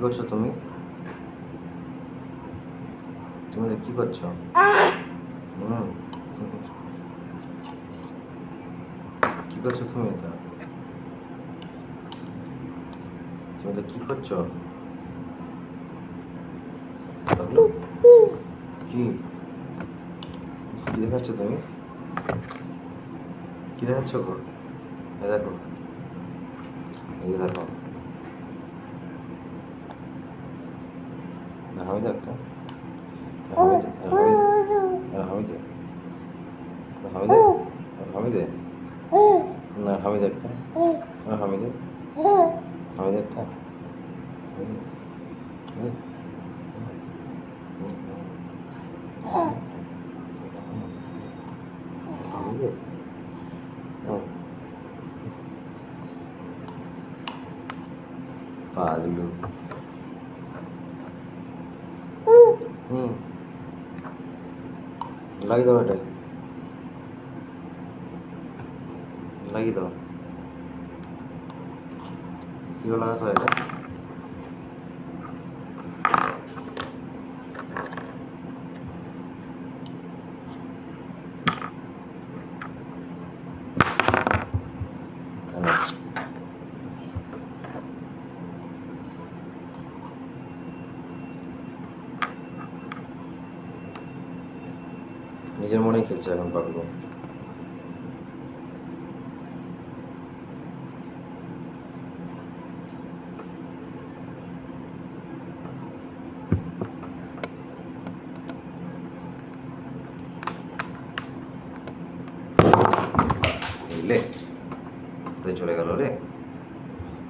করছো তুমি তুমি তো কি করছো হুম কি করছো তুমি এটা তুমি তো কি করছো বাবলু, কি কি দেখাচ্ছ তুমি কি দেখাচ্ছ গো এই দেখো 나 하면 될까? 나 하면 돼. 나 하면 돼. 나 하면 돼. 나 하면 돼. 나 하면 돼. 나 하면 될까? 나 하면 돼. 하면 될까? Valeu. হুম। লাগিয়ে দাও এটাই লাগিয়ে দাও। কী লাগাতে এটা? নিজের মনেই খেলছে এখন পাগলু। চলে গেল রে।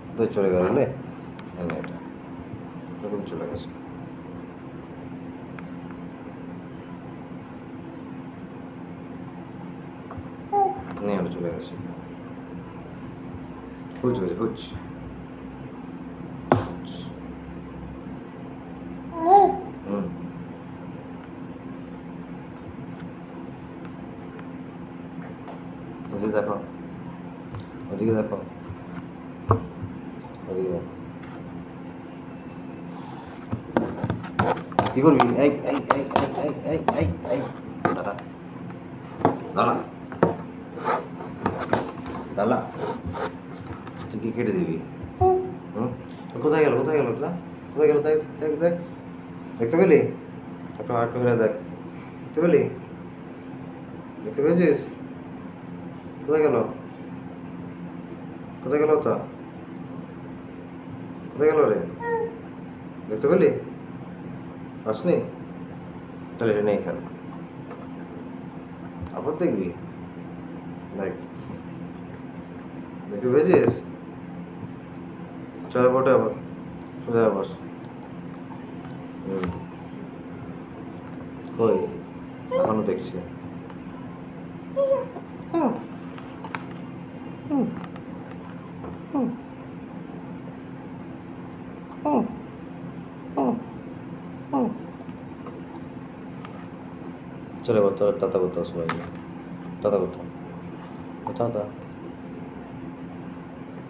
কোথায় চলে গেল রে এটা। চলে গেছে। 那样的就没有事不准不吃我现在报我这个在报一个女诶诶诶诶诶诶诶诶咋的咋了 ಅಲ್ಲ ಕ್ರಿಕೆಟ್ ಕೇಳಿದ್ದೀವಿ. ಹ್ಞೂ ಗೊತ್ತಾಗಿಲ್ಲ ಗೊತ್ತಾಗಿಲ್ಲ ಗೊತ್ತಾ? ಗೊತ್ತಾಗಿಲ್ಲ ಗೊತ್ತಾಗಿಲ್ಲ ಎಕ್ತಗಲಿ ಅಟೋ ಆಟೋ ಹಿರೋದಾಗ ಎಕ್ತಗಲಿ ಎಕ್ತಗಜೀಸ್ ಗೊತ್ತಾಗಲ್ಲ ಗೊತ್ತಾಗಲ್ಲ ಗೊತ್ತಾ? ಗೊತ್ತಾಗಲ್ಲ ರೀ ಎಕ್ತಗಲಿ ಅಷ್ಟೇ ತಲೆ ಎಣ್ಣೆ ಹಾಕಲ್ಲ ಲೈಕ್ দেখতে পেয়েছিস চলে বটে আবার সোজা বস। কই এখনও দেখছি। চলে বল তোর তাতা করতে সবাই তাতা করতে তাতা।